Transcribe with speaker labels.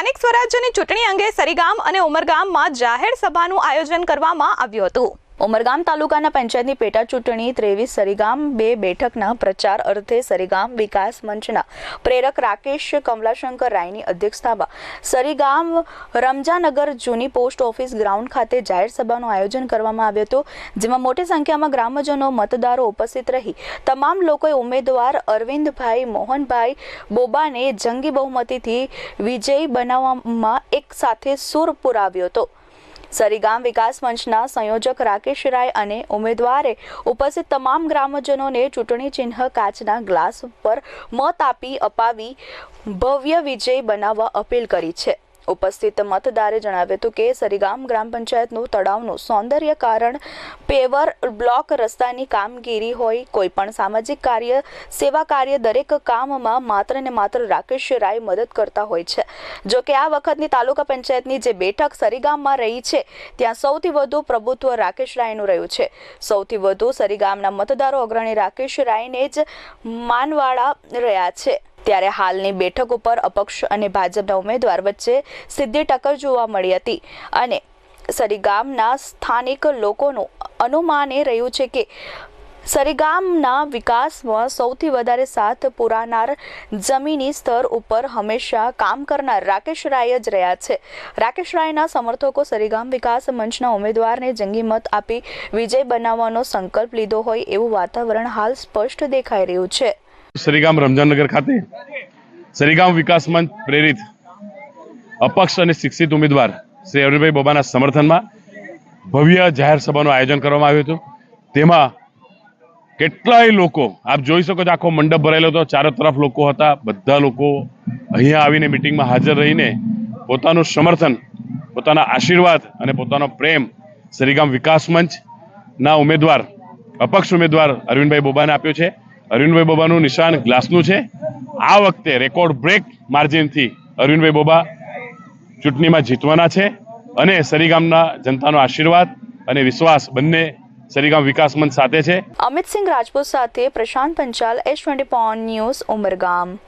Speaker 1: સ્થાનિક સ્વરાજ્યની ચૂંટણી અંગે સરીગામ અને ઉમરગામમાં જાહેર સભાનું આયોજન કરવામાં આવ્યું હતું. ઉમરગામ તાલુકાના પંચાયતની પેટા ચૂંટણી ત્રેવીસ સરીગામ બે બેઠકના પ્રચાર અર્થે સરીગામ વિકાસ મંચના પ્રેરક રાકેશ કમલાશંકર રાયની અધ્યક્ષતામાં સરીગામ રમજાનગર જૂની પોસ્ટ ઓફિસ ગ્રાઉન્ડ ખાતે જાહેર સભાનું આયોજન કરવામાં આવ્યું હતું, જેમાં મોટી સંખ્યામાં ગ્રામજનો, મતદારો ઉપસ્થિત રહી. તમામ લોકોએ ઉમેદવાર અરવિંદભાઈ મોહનભાઈ બોબાને જંગી બહુમતીથી વિજયી બનાવવામાં એક સાથે સુર પુરાવ્યો હતો. સરીગામ વિકાસ મંચના સંયોજક રાકેશ રાય અને ઉમેદવારે ઉપસ્થિત તમામ ગ્રામજનોને ચૂંટણી ચિહ્ન કાચના ગ્લાસ પર મત આપી અપાવી ભવ્ય વિજય બનાવવા અપીલ કરી છે. ઉપસ્થિત મતદારે જણાવ્યું હતું કે સરીગામ ગ્રામ પંચાયતનું તળાવનું સૌંદર્ય કારણ પેવર બ્લોક રસ્તાની કામગીરી હોય કોઈ પણ સામાજિક કાર્ય, સેવા કાર્ય દરેક કામમાં માત્ર ને માત્ર રાકેશ રાય મદદ કરતા હોય છે. જો કે આ વખતની તાલુકા પંચાયતની જે બેઠક સરીગામમાં રહી છે, ત્યાં સૌથી વધુ પ્રભુત્વ રાકેશ રાયનું રહ્યું છે. સૌથી વધુ સરીગામના મતદારો અગ્રણી રાકેશ રાયને જ માનવાળા રહ્યા છે. ત્યારે હાલની બેઠક ઉપર અપક્ષ અને ભાજપના ઉમેદવાર વચ્ચે સીધી ટક્કર જોવા મળી હતી. અને સરીગામના સ્થાનિક લોકોનું અનુમાન રહ્યું છે કે સરીગામના વિકાસમાં સૌથી વધારે સાથ પુરાનાર જમીની સ્તર ઉપર હંમેશા કામ કરનાર રાકેશ રાય જ રહ્યા છે. રાકેશ રાયના સમર્થકો સરીગામ વિકાસ મંચના ઉમેદવારને જંગી મત આપી વિજય બનાવવાનો સંકલ્પ લીધો હોય એવું વાતાવરણ હાલ સ્પષ્ટ દેખાઈ રહ્યું છે.
Speaker 2: સરીગામ રમજાનનગર ખાતે શ્રીગામ વિકાસ મંચ પ્રેરિત અપક્ષ અને શિક્ષિત ઉમેદવાર શ્રી અરવિંદભાઈ બોબાના સમર્થનમાં ભવ્ય જાહેર સભાનું આયોજન કરવામાં આવ્યું હતું. તેમાં કેટલાય લોકો, આપ જોઈ શકો છો આખો મંડપ ભરાયેલો હતો. ચારો તરફ લોકો હતા. બધા લોકો અહીંયા આવીને મિટિંગમાં હાજર રહીને પોતાનું સમર્થન, પોતાના આશીર્વાદ અને પોતાનો પ્રેમ શ્રીગામ વિકાસ મંચના ઉમેદવાર, અપક્ષ ઉમેદવાર અરવિંદભાઈ બોબાને આપ્યો છે. અરવિંદભાઈ બોબાનું નિશાન ગ્લાસનું છે. આ વખતે રેકોર્ડ બ્રેક માર્જિનથી અરવિંદભાઈ બોબા ચૂંટણીમાં જીતવાના છે અને સરીગામના જનતાનો આશીર્વાદ અને વિશ્વાસ બંને સરીગામ વિકાસ મંચ સાથે છે.
Speaker 1: અમિતસિંહ રાજપૂત સાથે Prashant Panchal S twenty news Umargam.